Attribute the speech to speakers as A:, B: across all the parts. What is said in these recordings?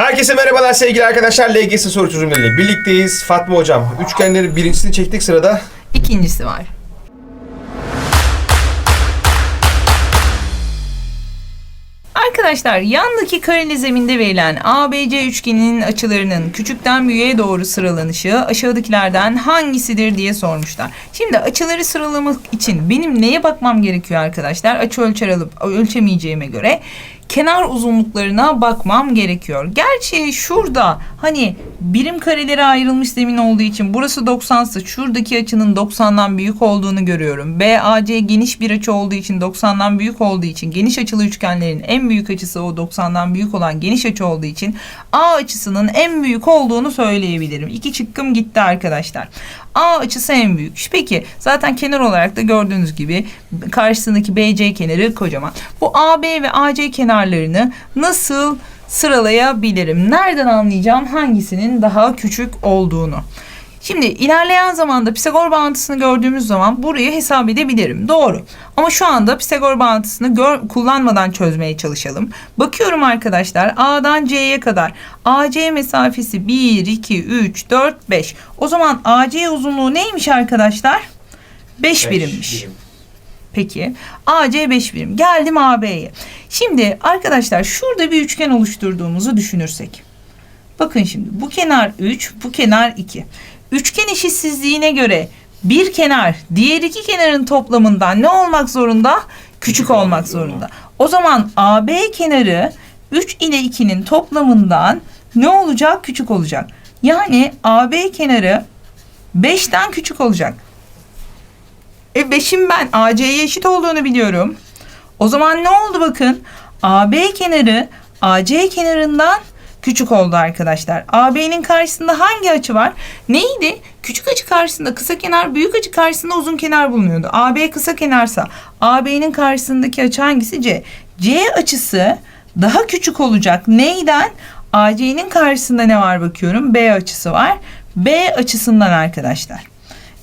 A: Herkese merhabalar sevgili arkadaşlar. LGS soru çözümleriyle birlikteyiz. Fatma hocam, üçgenlerin birincisini çektik sırada.
B: İkincisi var. Arkadaşlar yandaki kareli zeminde verilen ABC üçgeninin açılarının küçükten büyüğe doğru sıralanışı aşağıdakilerden hangisidir diye sormuşlar. Şimdi açıları sıralamak için benim neye bakmam gerekiyor arkadaşlar? Açı ölçer alıp ölçemeyeceğime göre kenar uzunluklarına bakmam gerekiyor. Gerçi şurada hani birim karelere ayrılmış zemin olduğu için burası 90 ise şuradaki açının 90'dan büyük olduğunu görüyorum. BAC geniş bir açı olduğu için 90'dan büyük olduğu için geniş açılı üçgenlerin en büyük açısı o 90'dan büyük olan geniş açı olduğu için A açısının en büyük olduğunu söyleyebilirim. İki çıkkım gitti arkadaşlar. A açısı en büyük. Peki zaten kenar olarak da gördüğünüz gibi karşısındaki BC kenarı kocaman. Bu AB ve AC kenarlarını nasıl sıralayabilirim? Nereden anlayacağım hangisinin daha küçük olduğunu? Şimdi ilerleyen zamanda Pisagor bağıntısını gördüğümüz zaman burayı hesap edebilirim. Doğru. Ama şu anda Pisagor bağıntısını gör, kullanmadan çözmeye çalışalım. Bakıyorum arkadaşlar A'dan C'ye kadar. AC mesafesi 1, 2, 3, 4, 5. O zaman AC uzunluğu neymiş arkadaşlar? 5 birimmiş. Peki. AC 5 birim. Geldim AB'ye. Şimdi arkadaşlar şurada bir üçgen oluşturduğumuzu düşünürsek. Bakın şimdi bu kenar 3, bu kenar 2. Üçgen eşitsizliğine göre bir kenar diğer iki kenarın toplamından ne olmak zorunda? Küçük olmak zorunda. O zaman AB kenarı 3 ile 2'nin toplamından ne olacak? Küçük olacak. Yani AB kenarı 5'ten küçük olacak. E 5'in ben AC'ye eşit olduğunu biliyorum. O zaman ne oldu bakın? AB kenarı AC kenarından küçük oldu arkadaşlar. AB'nin karşısında hangi açı var? Neydi? Küçük açı karşısında kısa kenar, büyük açı karşısında uzun kenar bulunuyordu. AB kısa kenarsa AB'nin karşısındaki açı hangisi? C. C açısı daha küçük olacak. Neyden? AC'nin karşısında ne var bakıyorum? B açısı var. B açısından arkadaşlar.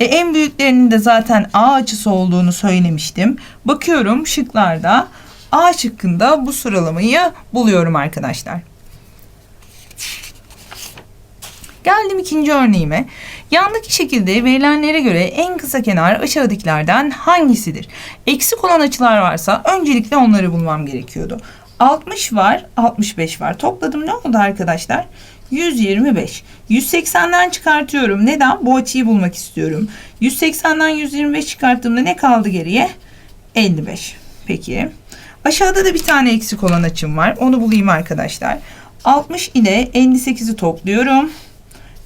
B: E, en büyüklerinin de zaten A açısı olduğunu söylemiştim. Bakıyorum şıklarda A şıkkında bu sıralamayı buluyorum arkadaşlar. Geldim ikinci örneğime. Yandaki şekilde verilenlere göre en kısa kenar aşağıdakilerden hangisidir? Eksik olan açılar varsa öncelikle onları bulmam gerekiyordu. 60 var, 65 var. Topladım ne oldu arkadaşlar? 125. 180'den çıkartıyorum. Neden? Bu açıyı bulmak istiyorum. 180'den 125 çıkarttığımda ne kaldı geriye? 55. Peki. Aşağıda da bir tane eksik olan açım var. Onu bulayım arkadaşlar. 60 ile 58'i topluyorum.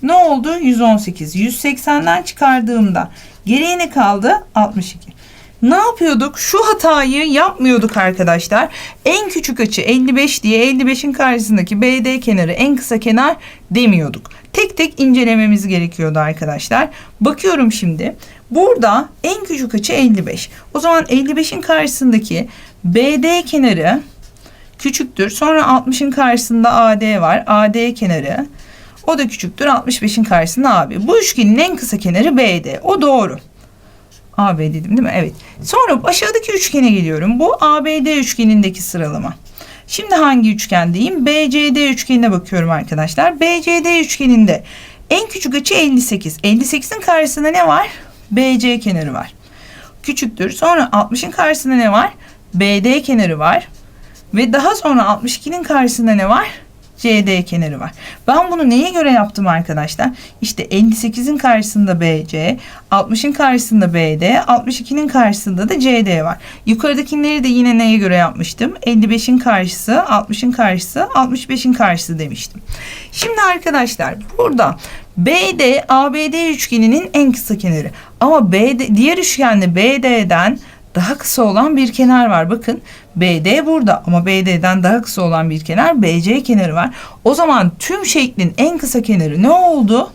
B: Ne oldu? 118. 180'den çıkardığımda geriye ne kaldı? 62. Ne yapıyorduk? Şu hatayı yapmıyorduk arkadaşlar. En küçük açı 55 diye 55'in karşısındaki BD kenarı en kısa kenar demiyorduk. Tek tek incelememiz gerekiyordu arkadaşlar. Bakıyorum şimdi. Burada en küçük açı 55. O zaman 55'in karşısındaki BD kenarı küçüktür. Sonra 60'ın karşısında AD var. AD kenarı. O da küçüktür. 65'in karşısında AB. Bu üçgenin en kısa kenarı BD. O doğru. AB dedim değil mi? Evet. Sonra aşağıdaki üçgene geliyorum. Bu ABD üçgenindeki sıralama. Şimdi hangi üçgendeyim? BCD üçgenine bakıyorum arkadaşlar. BCD üçgeninde en küçük açı 58. 58'in karşısında ne var? BC kenarı var. Küçüktür. Sonra 60'ın karşısında ne var? BD kenarı var. Ve daha sonra 62'nin karşısında ne var? CD kenarı var. Ben bunu neye göre yaptım arkadaşlar? İşte 58'in karşısında BC, 60'ın karşısında BD, 62'nin karşısında da CD var. Yukarıdakileri de yine neye göre yapmıştım? 55'in karşısı, 60'ın karşısı, 65'in karşısı demiştim. Şimdi arkadaşlar burada BD ABD üçgeninin en kısa kenarı. Ama BD diğer üçgende BD'den daha kısa olan bir kenar var. Bakın BD burada ama BD'den daha kısa olan bir kenar BC kenarı var. O zaman tüm şeklin en kısa kenarı ne oldu?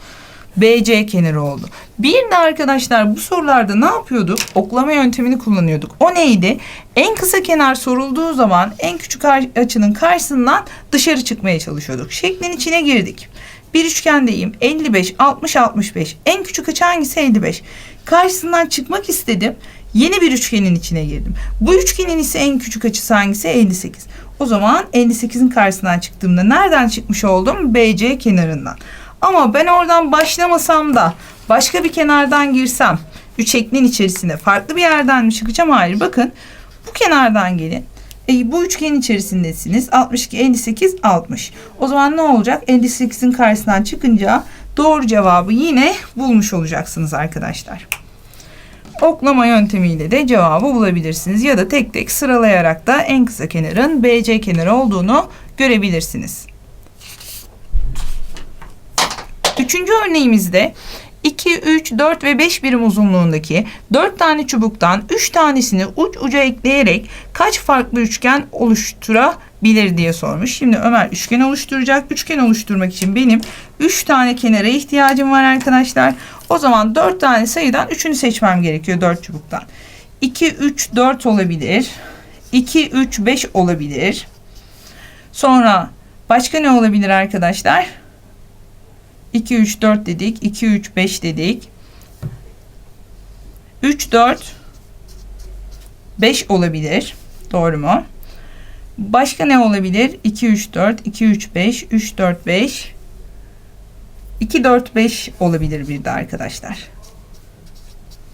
B: BC kenarı oldu. Bir de arkadaşlar bu sorularda ne yapıyorduk? Oklama yöntemini kullanıyorduk. O neydi? En kısa kenar sorulduğu zaman en küçük açının karşısından dışarı çıkmaya çalışıyorduk. Şeklin içine girdik. Bir üçgendeyim. 55, 60, 65. En küçük açı hangisi? 55. Karşısından çıkmak istedim. Yeni bir üçgenin içine girdim. Bu üçgenin ise en küçük açısı hangisi? 58. O zaman 58'in karşısından çıktığımda nereden çıkmış oldum? BC kenarından. Ama ben oradan başlamasam da başka bir kenardan girsem üç eklin içerisine farklı bir yerden mi çıkacağım? Hayır. Bakın bu kenardan gelin. E, bu üçgenin içerisindesiniz. 62, 58, 60. O zaman ne olacak? 58'in karşısından çıkınca doğru cevabı yine bulmuş olacaksınız arkadaşlar. Oklama yöntemiyle de cevabı bulabilirsiniz ya da tek tek sıralayarak da en kısa kenarın BC kenarı olduğunu görebilirsiniz. Üçüncü örneğimizde 2, 3, 4 ve 5 birim uzunluğundaki 4 tane çubuktan 3 tanesini uç uca ekleyerek kaç farklı üçgen oluşturabilir diye sormuş. Şimdi Ömer üçgen oluşturacak. Üçgen oluşturmak için benim 3 tane kenara ihtiyacım var arkadaşlar. O zaman 4 tane sayıdan 3'ünü seçmem gerekiyor 4 çubuktan. 2, 3, 4 olabilir. 2, 3, 5 olabilir. Sonra başka ne olabilir arkadaşlar? 2, 3, 4 dedik. 2, 3, 5 dedik. 3, 4, 5 olabilir. Doğru mu? Başka ne olabilir? 2, 3, 4, 2, 3, 5, 3, 4, 5. 2, 4, 5 olabilir bir de arkadaşlar.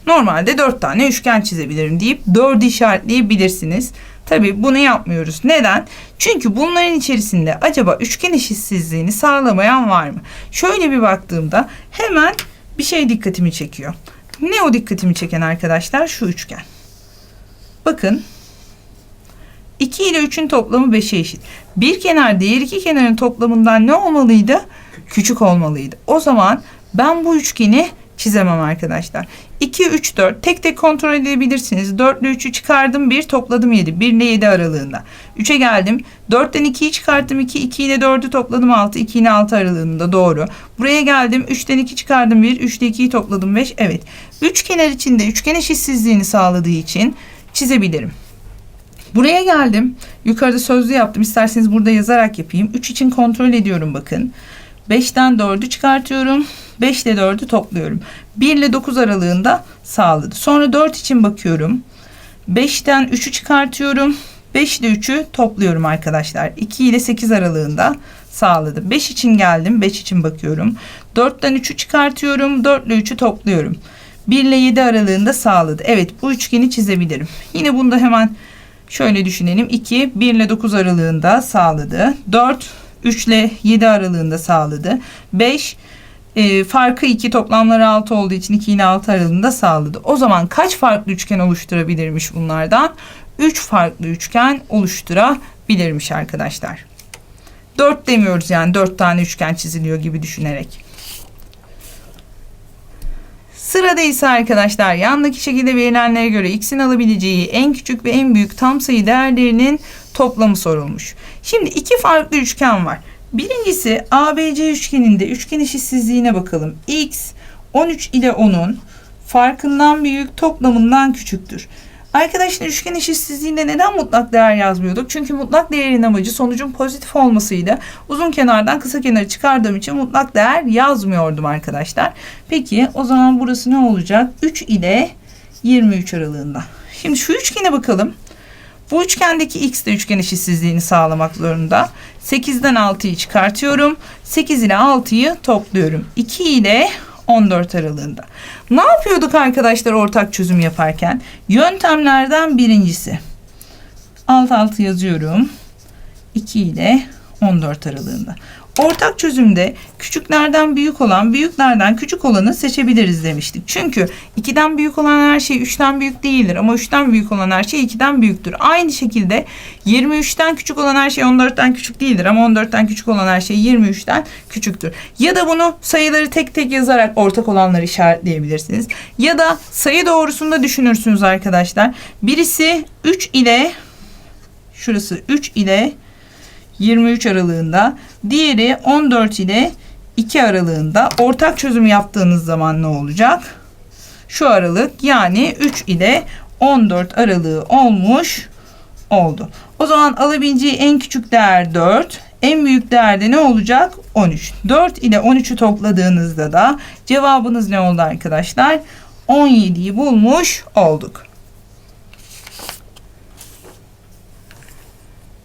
B: Normalde 4 tane üçgen çizebilirim deyip 4'ü işaretleyebilirsiniz. Tabi bunu yapmıyoruz. Neden? Çünkü bunların içerisinde acaba üçgen eşitsizliğini sağlamayan var mı? Şöyle bir baktığımda hemen bir şey dikkatimi çekiyor. Ne o dikkatimi çeken arkadaşlar? Şu üçgen. Bakın 2 ile 3'ün toplamı 5'e eşit. Bir kenar diğer iki kenarın toplamından ne olmalıydı? Küçük olmalıydı. O zaman ben bu üçgeni çizemem arkadaşlar. 2, 3, 4 tek tek kontrol edebilirsiniz. 4 ile 3'ü çıkardım 1 topladım 7. 1 ile 7 aralığında. 3'e geldim. 4'ten 2'yi çıkarttım 2. 2 ile 4'ü topladım 6. 2 ile 6 aralığında doğru. Buraya geldim. 3'ten 2 çıkardım 1. 3 ile 2'yi topladım 5. Evet. Üç kenar içinde üçgen eşitsizliğini sağladığı için çizebilirim. Buraya geldim. Yukarıda sözlü yaptım. İsterseniz burada yazarak yapayım. 3 için kontrol ediyorum bakın. 5'ten 4'ü çıkartıyorum. 5 ile 4'ü topluyorum. 1 ile 9 aralığında sağladı. Sonra 4 için bakıyorum. 5'ten 3'ü çıkartıyorum. 5 ile 3'ü topluyorum arkadaşlar. 2 ile 8 aralığında sağladı. 5 için geldim. 5 için bakıyorum. 4'ten 3'ü çıkartıyorum. 4 ile 3'ü topluyorum. 1 ile 7 aralığında sağladı. Evet bu üçgeni çizebilirim. Yine bunu da hemen şöyle düşünelim. 2 1 ile 9 aralığında sağladı. 4 3 ile 7 aralığında sağladı. 5 e, farkı 2 toplamları 6 olduğu için 2 ile 6 aralığında sağladı. O zaman kaç farklı üçgen oluşturabilirmiş bunlardan? 3 farklı üçgen oluşturabilirmiş arkadaşlar. 4 demiyoruz yani 4 tane üçgen çiziliyor gibi düşünerek. Sırada ise arkadaşlar yandaki şekilde verilenlere göre x'in alabileceği en küçük ve en büyük tam sayı değerlerinin toplamı sorulmuş. Şimdi iki farklı üçgen var. Birincisi ABC üçgeninde üçgen eşitsizliğine bakalım. X 13 ile 10'un farkından büyük toplamından küçüktür. Arkadaşlar üçgen eşitsizliğinde neden mutlak değer yazmıyorduk? Çünkü mutlak değerin amacı sonucun pozitif olmasıydı. Uzun kenardan kısa kenarı çıkardığım için mutlak değer yazmıyordum arkadaşlar. Peki o zaman burası ne olacak? 3 ile 23 aralığında. Şimdi şu üçgene bakalım. Bu üçgendeki x de üçgen eşitsizliğini sağlamak zorunda. 8'den 6'yı çıkartıyorum. 8 ile 6'yı topluyorum. 2 ile 14 aralığında. Ne yapıyorduk arkadaşlar ortak çözüm yaparken? Yöntemlerden birincisi. Alt altı yazıyorum. 2 ile 14 aralığında. Ortak çözümde küçüklerden büyük olan, büyüklerden küçük olanı seçebiliriz demiştik. Çünkü 2'den büyük olan her şey 3'ten büyük değildir ama 3'ten büyük olan her şey 2'den büyüktür. Aynı şekilde 23'ten küçük olan her şey 14'ten küçük değildir ama 14'ten küçük olan her şey 23'ten küçüktür. Ya da bunu sayıları tek tek yazarak ortak olanları işaretleyebilirsiniz. Ya da sayı doğrusunda düşünürsünüz arkadaşlar. Birisi 3 ile şurası 3 ile 23 aralığında. Diğeri 14 ile 2 aralığında. Ortak çözüm yaptığınız zaman ne olacak? Şu aralık yani 3 ile 14 aralığı olmuş oldu. O zaman alabileceği en küçük değer 4. En büyük değerde ne olacak? 13. 4 ile 13'ü topladığınızda da cevabınız ne oldu arkadaşlar? 17'yi bulmuş olduk.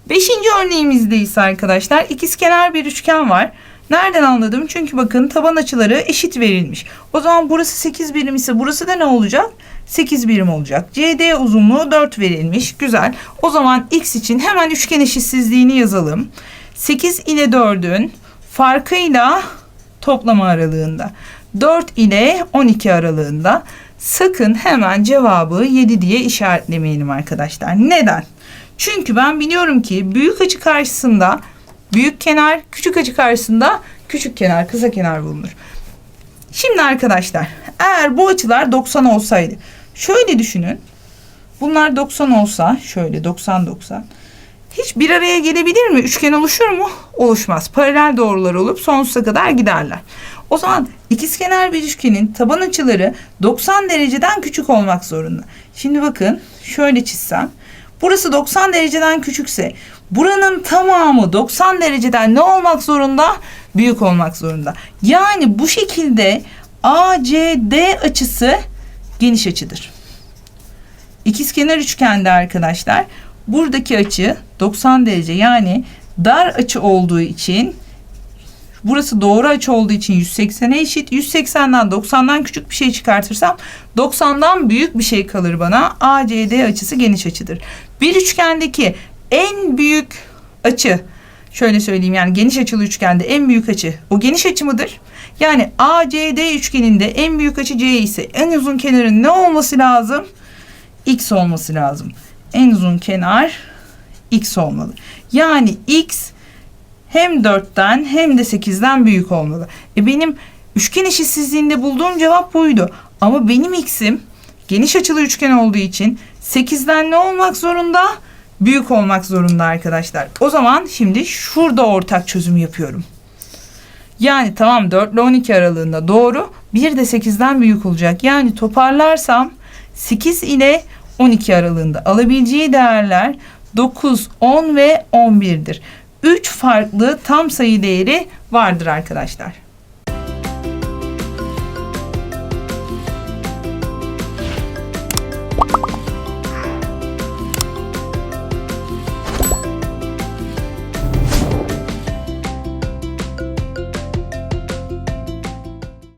B: Beşinci örneğimizdeyiz arkadaşlar. İkizkenar bir üçgen var. Nereden anladım? Çünkü bakın taban açıları eşit verilmiş. O zaman burası 8 birim ise burası da ne olacak? 8 birim olacak. CD uzunluğu 4 verilmiş. Güzel. O zaman x için hemen üçgen eşitsizliğini yazalım. 8 ile 4'ün farkıyla toplama aralığında. 4 ile 12 aralığında. Sakın hemen cevabı 7 diye işaretlemeyelim arkadaşlar. Neden? Çünkü ben biliyorum ki büyük açı karşısında büyük kenar, küçük açı karşısında küçük kenar, kısa kenar bulunur. Şimdi arkadaşlar eğer bu açılar 90 olsaydı şöyle düşünün. Bunlar 90 olsa şöyle 90 90 hiç bir araya gelebilir mi? Üçgen oluşur mu? Oluşmaz. Paralel doğrular olup sonsuza kadar giderler. O zaman ikizkenar bir üçgenin taban açıları 90 dereceden küçük olmak zorunda. Şimdi bakın şöyle çizsem. Burası 90 dereceden küçükse buranın tamamı 90 dereceden ne olmak zorunda? Büyük olmak zorunda. Yani bu şekilde ACD açısı geniş açıdır. İkizkenar üçgende arkadaşlar buradaki açı 90 derece yani dar açı olduğu için burası doğru açı olduğu için 180'e eşit. 180'den 90'dan küçük bir şey çıkartırsam 90'dan büyük bir şey kalır bana. ACD açısı geniş açıdır. Bir üçgendeki en büyük açı şöyle söyleyeyim yani geniş açılı üçgende en büyük açı o geniş açı mıdır? Yani ACD üçgeninde en büyük açı C ise en uzun kenarın ne olması lazım? X olması lazım. En uzun kenar X olmalı. Yani X hem 4'ten hem de 8'den büyük olmalı. E benim üçgen eşitsizliğinde bulduğum cevap buydu. Ama benim X'im geniş açılı üçgen olduğu için 8'den ne olmak zorunda? Büyük olmak zorunda arkadaşlar. O zaman şimdi şurada ortak çözüm yapıyorum. Yani tamam 4 ile 12 aralığında doğru. Bir de 8'den büyük olacak. Yani toparlarsam 8 ile 12 aralığında alabileceği değerler 9, 10 ve 11'dir. 3 farklı tam sayı değeri vardır arkadaşlar.